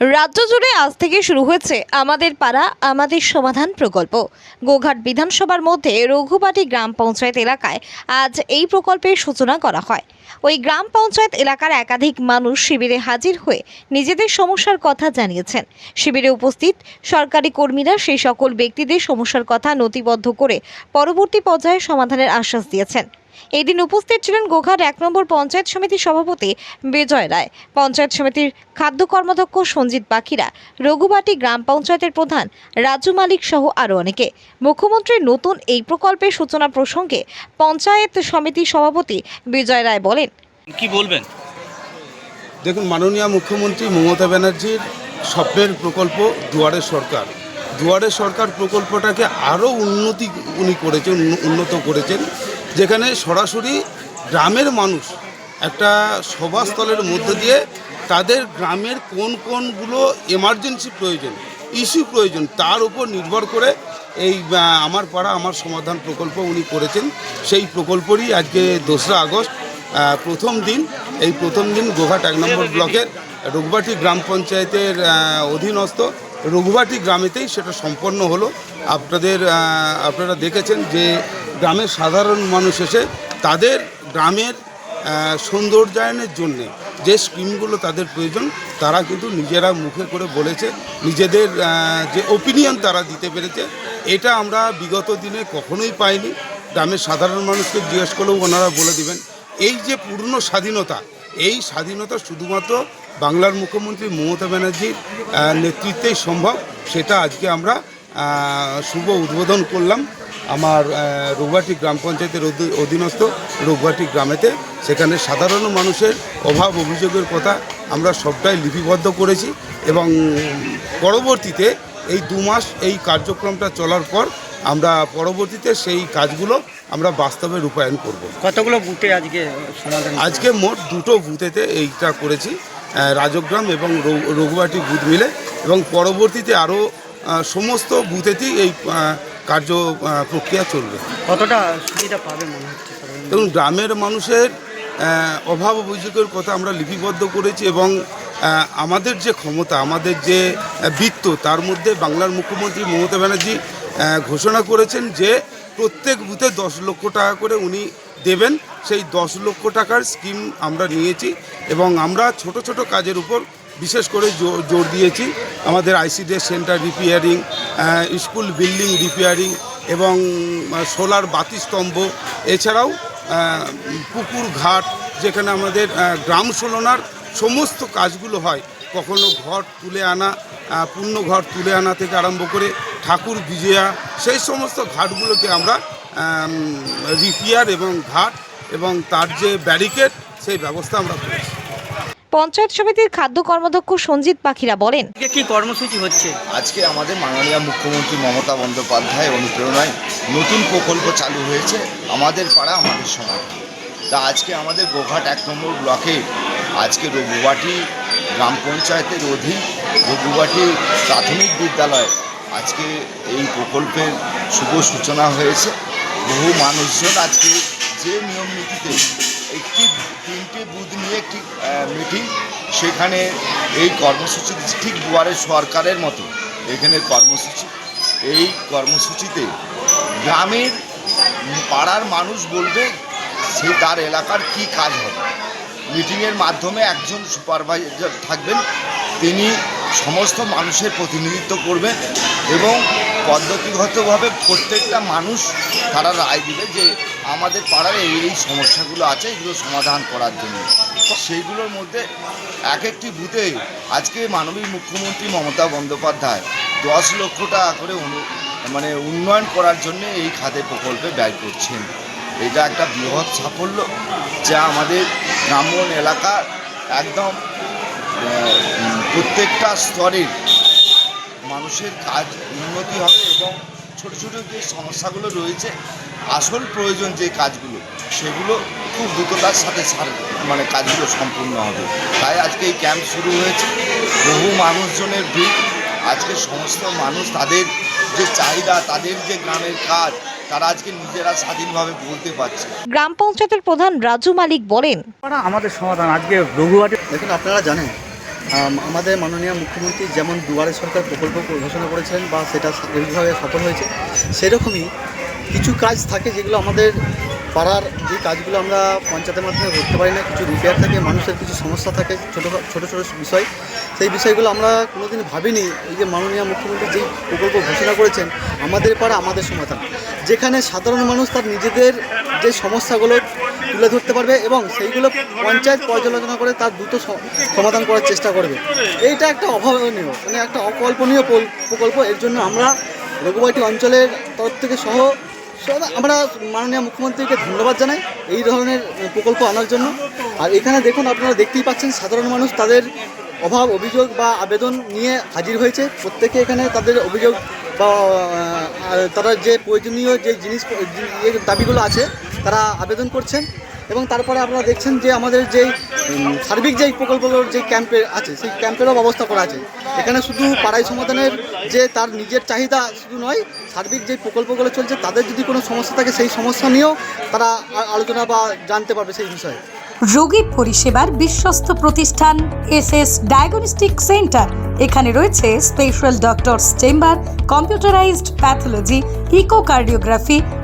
রাজ্য জুড়ে আজ থেকে শুরু হয়েছে আমাদের পাড়া, আমাদের সমাধান প্রকল্প। গোঘাট বিধানসভার মধ্যে রঘুবাটি গ্রাম পঞ্চায়েত এলাকায় আজ এই প্রকল্পের সূচনা করা হয়। ওই গ্রাম পঞ্চায়েত এলাকার একাধিক মানুষ শিবিরে হাজির হয়ে নিজেদের সমস্যার কথা জানিয়েছেন। শিবিরে উপস্থিত সরকারি কর্মীরা সেই সকল ব্যক্তিদের সমস্যার কথা নথিবদ্ধ করে পরবর্তী পর্যায়ে সমাধানের আশ্বাস দিয়েছেন। এই দিন উপস্থিত ছিলেন গোঘাট এক নম্বর পঞ্চায়েত সমিতির সভাপতি বিজয় রায়। পঞ্চায়েত সমিতির খাদ্য কর্মাধ্যক্ষ সঞ্জিত পাখিরা রঘুবাটি গ্রাম পঞ্চায়েতের প্রধান রাজু মালিক সহ আরও অনেকে। মুখ্যমন্ত্রীর নতুন এই প্রকল্পের সূচনা প্রসঙ্গে পঞ্চায়েত সমিতির সভাপতি বিজয় রায় বলেন কি বলবেন? দেখুন মাননীয় মুখ্যমন্ত্রী মমতা ব্যানার্জির স্বপ্নের প্রকল্প দুয়ারে সরকার। দুয়ারে সরকার প্রকল্পটাকে আরও উন্নতি উনি করেছেন উন্নত করেছেন। যেখানে সরাসরি গ্রামের মানুষ একটা সভাস্থলের মধ্যে দিয়ে তাদের গ্রামের কোন কোনগুলো এমার্জেন্সি প্রয়োজন ইস্যু প্রয়োজন, তার উপর নির্ভর করে এই আমার পাড়া, আমার সমাধান প্রকল্প উনি করেছেন। সেই প্রকল্পরই আজকে দোসরা আগস্ট প্রথম দিন। এই প্রথম দিন গোঘাট এক নম্বর ব্লকের রঘুবাটি গ্রাম পঞ্চায়েতের অধীনস্থ রঘুবাটি গ্রামেতেই সেটা সম্পন্ন হলো। আপনাদের আপনারা দেখেছেন যে গ্রামের সাধারণ মানুষ এসে তাদের গ্রামের সৌন্দর্যায়নের জন্য যে স্কিমগুলো তাদের প্রয়োজন, তারা কিন্তু নিজেরা মুখে করে বলেছে, নিজেদের যে ওপিনিয়ন তারা দিতে পেরেছে, এটা আমরা বিগত দিনে কখনোই পাইনি। গ্রামের সাধারণ মানুষকে জিজ্ঞেস করলেও ওনারা বলে দিবেন। এই যে পূর্ণ স্বাধীনতা, এই স্বাধীনতা শুধুমাত্র বাংলার মুখ্যমন্ত্রী মমতা ব্যানার্জির নেতৃত্বেই সম্ভব, সেটা আজকে আমরা শুভ উদ্বোধন করলাম। আমার রঘুবাটি গ্রাম পঞ্চায়েতের অধীনস্থ রঘুবাটি গ্রামেতে। সেখানে সাধারণ মানুষের অভাব অভিযোগের কথা আমরা সবটাই লিপিবদ্ধ করেছি এবং পরবর্তীতে এই দু মাস এই কার্যক্রমটা চলার পর আমরা পরবর্তীতে সেই কাজগুলো আমরা বাস্তবে রূপায়ণ করব। কতগুলো বুথে আজকে আজকে মোট দুটো বুথেতে এইটা করেছি রাজগ্রাম এবং রঘু- রঘুবাটি বুথ মিলে এবং পরবর্তীতে আরও সমস্ত বুথেতেই এই কার্য প্রক্রিয়া চলবে। কতটা সুবিধা পাবে মনে হচ্ছে এবং গ্রামের মানুষের অভাব অভিযোগের কথা আমরা লিপিবদ্ধ করেছি এবং আমাদের যে ক্ষমতা আমাদের যে বৃত্ত তার মধ্যে বাংলার মুখ্যমন্ত্রী মমতা ব্যানার্জি ঘোষণা করেছেন যে প্রত্যেক বুথে দশ লক্ষ টাকা করে উনি দেবেন। সেই দশ লক্ষ টাকার স্কিম আমরা নিয়েছি এবং আমরা ছোট ছোট কাজের উপর বিশেষ করে জোর দিয়েছি। আমাদের ICDS centre repairing school building repairing এবং সোলার বাতিস্তম্ভ এছাড়াও পুকুর ঘাট, যেখানে আমাদের গ্রাম সোলনার সমস্ত কাজগুলো হয়। কখনো ঘর তুলে আনা পূর্ণ ঘর তুলে আনা থেকে আরম্ভ করে ঠাকুর, বিজয়া, সেই সমস্ত ঘাটগুলোকে আমরা রিপেয়ার এবং ঘাট এবং তার যে ব্যারিকেড, সেই ব্যবস্থা আমরা করেছি। পঞ্চায়েত সমিতির খাদ্য কর্মাধ্যক্ষ সঞ্জিত পাখিরা বলেন কি কর্মসূচি হচ্ছে? আজকে আমাদের মাননীয় মুখ্যমন্ত্রী মমতা বন্দ্যোপাধ্যায় অনুপ্রেরণায় নতুন প্রকল্প চালু হয়েছে আমাদের পাড়া আমাদের সমাধান তা আজকে আমাদের গোঘাট এক নম্বর ব্লকে আজকে রঘুবাটি গ্রাম পঞ্চায়েতের অধীন রঘুবাটি প্রাথমিক বিদ্যালয় আজকে এই প্রকল্পের শুভ সূচনা হয়েছে। বহু মানুষজন আজকে যে নিয়ম নীতিতে একটি তিনটে বুথ নিয়ে একটি মিটিং সেখানে এই কর্মসূচি ঠিক দুয়ারে সরকারের মতো এখানে কর্মসূচি। এই কর্মসূচিতে গ্রামের পাড়ার মানুষ বলবে সে তার এলাকার কি কাজ হবে। মিটিংয়ের মাধ্যমে একজন সুপারভাইজার থাকবেন, তিনি সমস্ত মানুষের প্রতিনিধিত্ব করবে এবং পদ্ধতিগতভাবে প্রত্যেকটা মানুষ তারা রায় দিবে যে আমাদের পাড়ার এই এই সমস্যাগুলো আছে, এগুলো সমাধান করার জন্য। সেইগুলোর মধ্যে এক একটি বুথে আজকে মাননীয় মুখ্যমন্ত্রী মমতা বন্দ্যোপাধ্যায় দশ লক্ষ টাকা করে মানে উন্নয়ন করার জন্য এই খাতে প্রকল্পে ব্যয় করছেন। এটা একটা বৃহৎ সাফল্য যা আমাদের গ্রাম্যন এলাকার একদম প্রত্যেকটা স্তরের মানুষের কাজ উন্নতি হবে এবং ছোট ছোট যে সমস্যাগুলো রয়েছে আসল প্রয়োজন যে কাজগুলো সেগুলো খুব দ্রুততার সাথে সার- মানে কাজগুলো সম্পূর্ণ হবে। তাই আজকে এই ক্যাম্প শুরু হয়েছে। বহু মানুষজনের ভিড়। আজকে সমস্ত মানুষ তাদের যে চাহিদা তাদের যে গ্রামের কাজ তারা আজকে নিজেরা স্বাধীনভাবে বলতে পারছে। গ্রাম পঞ্চায়েতের প্রধান রাজু মালিক বলেন আমাদের সমাধান আজকে রঘুবাটি দেখুন আপনারা জানেন আমাদের মাননীয় মুখ্যমন্ত্রী যেমন দুয়ারে সরকার প্রকল্প ঘোষণা করেছিলেন বা সেটা এইভাবে সফল হয়েছে, সেরকমই কিছু কাজ থাকে যেগুলো আমাদের পাড়ার যে কাজগুলো আমরা পঞ্চায়েতের মাধ্যমে করতে পারি না, কিছু রিপেয়ার থাকে, মানুষের কিছু সমস্যা থাকে ছোটো ছোটো ছোটো বিষয়, সেই বিষয়গুলো আমরা কোনোদিন ভাবিনি। এই যে মাননীয় মুখ্যমন্ত্রী যেই প্রকল্প ঘোষণা করেছেন, আমাদের পাড়া আমাদের সমাধান। যেখানে সাধারণ মানুষ তার নিজেদের যে সমস্যাগুলো তুলে ধরতে পারবে এবং সেইগুলো পঞ্চায়েত পর্যালোচনা করে তার দ্রুত সমাধান করার চেষ্টা করবে। এইটা একটা অভাবনীয় মানে একটা অকল্পনীয় প্রকল্প। এর জন্য আমরা রঘুবাটি অঞ্চলের তরফ থেকে সহ আমরা মাননীয় মুখ্যমন্ত্রীকে ধন্যবাদ জানাই এই ধরনের প্রকল্প আনার জন্য। আর এখানে দেখুন, আপনারা দেখতেই পাচ্ছেন, সাধারণ মানুষ তাদের অভাব, অভিযোগ বা আবেদন নিয়ে হাজির হয়েছে। প্রত্যেকে এখানে তাদের অভিযোগ বা তারা যে প্রয়োজনীয় যে জিনিস দাবিগুলো আছে তারা আবেদন করছেন এবং তারপরে আপনারা দেখছেন যে আমাদের যেই সার্বিক যেই প্রকল্পগুলোর যে ক্যাম্পে আছে, সেই ক্যাম্পেরও ব্যবস্থা করা আছে। এখানে শুধু পাড়াই সমাধানের যে তার নিজের চাহিদা শুধু নয়, সার্বিক যে প্রকল্পগুলো চলছে, তাদের যদি কোনো সমস্যা থাকে, সেই সমস্যা নিয়েও তারা আলোচনা বা জানতে পারবে সেই বিষয়ে। রোগী পরিষেবার বিশ্বস্ত প্রতিষ্ঠান এস এস ডায়াগনস্টিক সেন্টার। এখানে রয়েছে special doctors chamber, computerised pathology, echocardiography